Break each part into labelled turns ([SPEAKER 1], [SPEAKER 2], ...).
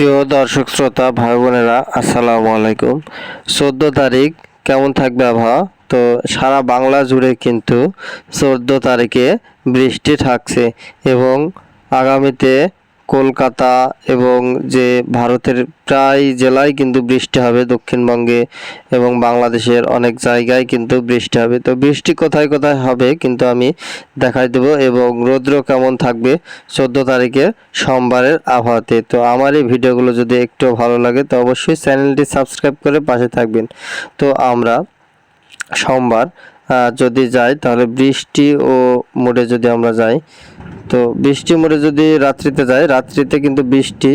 [SPEAKER 1] প্রিয় দর্শক, শ্রোতা ভাই বোনেরা আসসালামু আলাইকুম। চোদ্দ তারিখ, কেমন থাকবে আবহাওয়া? তো সারা বাংলা জুড়ে কিন্তু চোদ্দ তারিখে বৃষ্টি থাকছে এবং আগামীতে কলকাতা এবং যে ভারতের প্রায় জেলায় কিন্তু বৃষ্টি হবে দক্ষিণবঙ্গে এবং বাংলাদেশের অনেক জায়গায় কিন্তু বৃষ্টি হবে। তো বৃষ্টি কোথায় কোথায় হবে কিন্তু আমি দেখাই দেব এবং রৌদ্র কেমন থাকবে চোদ্দ তারিখে সোমবারের আবহাওয়াতে। তো আমার এই ভিডিওগুলো যদি একটু ভালো লাগে তো অবশ্যই চ্যানেলটি সাবস্ক্রাইব করে পাশে থাকবেন। তো আমরা সোমবার যদি যাই, তাহলে বৃষ্টি ও মোড়ে যদি আমরা যাই, তো বৃষ্টি মোড়ে যদি রাত্রিতে যাই, রাত্রিতে কিন্তু বৃষ্টি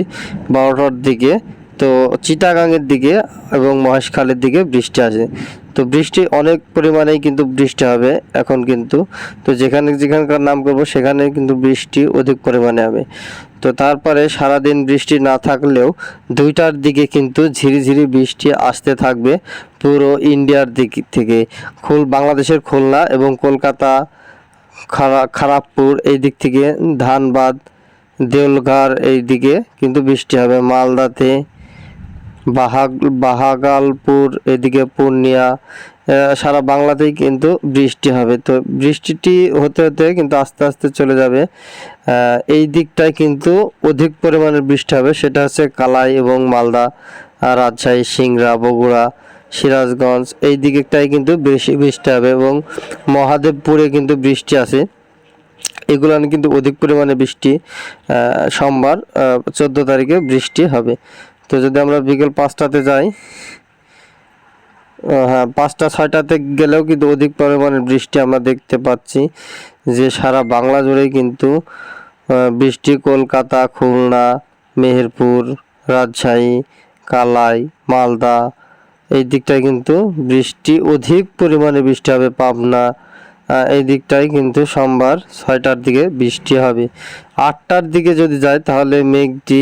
[SPEAKER 1] বারোটার দিকে তো চিটাগাংয়ের দিকে এবং মহেশখালের দিকে বৃষ্টি আসে। তো বৃষ্টি অনেক পরিমাণেই কিন্তু বৃষ্টি হবে এখন কিন্তু। তো যেখানে যেখানকার নাম করব সেখানে কিন্তু বৃষ্টি অধিক পরিমাণে হবে। তো তারপরে সারাদিন বৃষ্টি না থাকলেও দুইটার দিকে কিন্তু ঝিরিঝিরি বৃষ্টি আসতে থাকবে পুরো ইন্ডিয়ার দিক থেকে। খুল বাংলাদেশের খুলনা এবং কলকাতা, খারা- খারাপপুর এই দিক থেকে ধানবাদ দেউলঘাট এই দিকে কিন্তু বৃষ্টি হবে। মালদাতে বাহাগ, বাহাগালপুর, এদিকে পূর্ণিয়া সারা বাংলাতেই কিন্তু বৃষ্টি হবে। তো বৃষ্টিটি হতে হতে কিন্তু আস্তে আস্তে চলে যাবে। এই দিকটায় কিন্তু অধিক পরিমাণে বৃষ্টি হবে। সেটা হচ্ছে কালাই এবং মালদা রাজশাহী, সিংড়া, বগুড়া, সিরাজগঞ্জ, এই দিকটায় কিন্তু বেশি বৃষ্টি হবে এবং মহাদেবপুরে কিন্তু বৃষ্টি আছে। এগুলো কিন্তু অধিক পরিমাণে বৃষ্টি সোমবার চোদ্দ তারিখে বৃষ্টি হবে। তো যদি আমরা বিকেল পাঁচটাতে যাই হ্যাঁ পাঁচটা, ছয়টাতে গেলেও কিন্তু অধিক পরিমাণে বৃষ্টি আমরা দেখতে পাচ্ছি। যে সারা বাংলা জুড়েই কিন্তু বৃষ্টি কলকাতা, খুলনা, মেহেরপুর, রাজশাহী, কালাই, মালদা, এই দিকটায় কিন্তু বৃষ্টি, অধিক পরিমাণে বৃষ্টি হবে পাবনা এই দিকটায় কিন্তু সোমবার ছয়টার দিকে বৃষ্টি হবে। আটটার দিকে যদি যায় তাহলে মেঘটি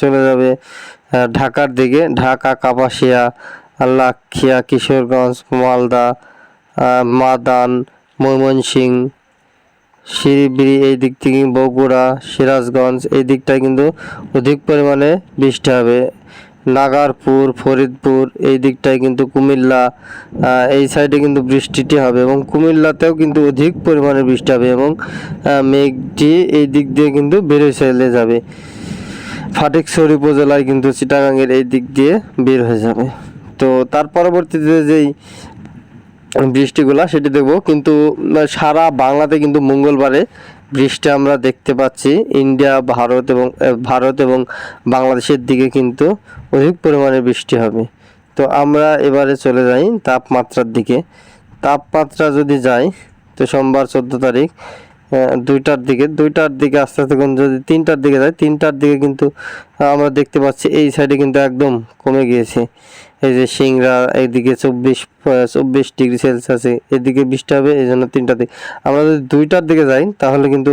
[SPEAKER 1] চলে যাবে। ঢাকার দিকে, ঢাকা, কাপাসিয়া লাক্ষিয়া কিশোরগঞ্জ, মালদা মাদান, ময়মনসিং, শিলিগুড়ি এই দিক থেকে বগুড়া, সিরাজগঞ্জ, এই দিকটায় কিন্তু অধিক পরিমাণে বৃষ্টি হবে। নাগারপুর, ফরিদপুর এই দিকটায় কিন্তু কুমিল্লা এই সাইডে কিন্তু বৃষ্টিটি হবে এবং কুমিল্লাতেও কিন্তু অধিক পরিমাণে বৃষ্টি হবে এবং মেঘটি এই দিক দিয়ে কিন্তু বেড়ে চলে যাবে। ফটিকছড়ি উপজেলায় কিন্তু চিটাগাংয়ের এই দিক দিয়ে বের হয়ে যাবে। তো তার পরবর্তীতে যেই বৃষ্টিগুলা সেটি দেখব, কিন্তু সারা বাংলাতে কিন্তু মঙ্গলবারে বৃষ্টি আমরা দেখতে পাচ্ছি। ইন্ডিয়া, ভারত এবং ভারত এবং বাংলাদেশের দিকে কিন্তু অধিক পরিমাণে বৃষ্টি হবে। তো আমরা এবারে চলে যাই তাপমাত্রার দিকে। তাপমাত্রা যদি যাই, তো সোমবার চোদ্দ তারিখ দুইটার দিকে দুইটার দিকে আস্তে আস্তে করে যদি তিনটার দিকে যায়, তিনটার দিকে কিন্তু আমরা দেখতে পাচ্ছি এই সাইডে কিন্তু একদম কমে গিয়েছে। এই যে সিংড়া, এইদিকে চব্বিশ চব্বিশ ডিগ্রি সেলসিয়াসে, এদিকে বৃষ্টি হবে, এই জন্য তিনটার দিকে। আমরা যদি দুইটার দিকে যাই, তাহলে কিন্তু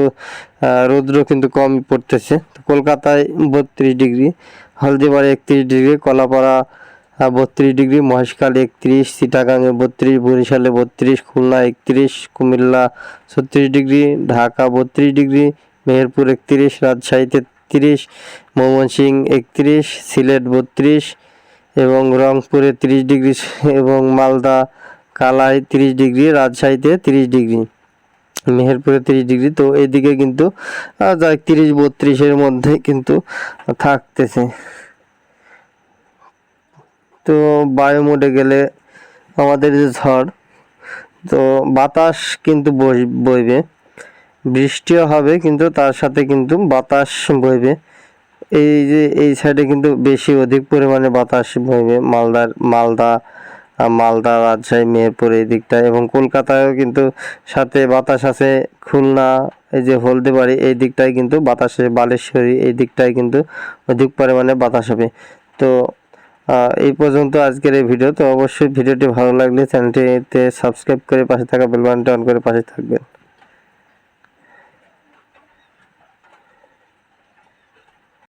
[SPEAKER 1] রৌদ্র কিন্তু কম পড়তেছে। কলকাতায় বত্রিশ ডিগ্রি, হলদিবাড়ি একত্রিশ ডিগ্রি, কলাপাড়া বত্রিশ ডিগ্রি মহেশকাল একত্রিশ চিটাগাঙে বত্রিশ, বরিশালে বত্রিশ, খুলনা একত্রিশ, কুমিল্লা ছত্রিশ ডিগ্রি, ঢাকা বত্রিশ ডিগ্রি, মেহেরপুর একত্রিশ, রাজশাহীতে তিরিশ ময়মনসিংহ একত্রিশ, সিলেট বত্রিশ এবং রংপুরে তিরিশ ডিগ্রি এবং মালদা কালাই তিরিশ ডিগ্রি, রাজশাহীতে তিরিশ ডিগ্রি, মেহেরপুরে তিরিশ ডিগ্রি। তো এদিকে কিন্তু তিরিশ বত্রিশের মধ্যে কিন্তু থাকতেছে। তো বায়ু মোডে গেলে আমাদের যে ঝড়, তো বাতাস কিন্তু বই- বইবে। বৃষ্টিও হবে কিন্তু তার সাথে কিন্তু বাতাস বইবে। এই যে, এই সাইডে কিন্তু বেশি অধিক পরিমাণে বাতাস বইবে। মালদার, মালদা মালদা রাজশাহী, মেহেরপুর এই দিকটা এবং কলকাতায়ও কিন্তু সাথে বাতাস আছে। খুলনা, এই যে হলদিবাড়ি এই দিকটায় কিন্তু বাতাসে বালেশ্বরী এই দিকটায় কিন্তু অধিক পরিমাণে বাতাস হবে। তো এই পর্যন্ত আজকের এই ভিডিও। তো অবশ্যই ভিডিওটি ভালো লাগলে চ্যানেলটিতে সাবস্ক্রাইব করে পাশে থাকা বেলবানটি অন করে পাশে থাকবেন।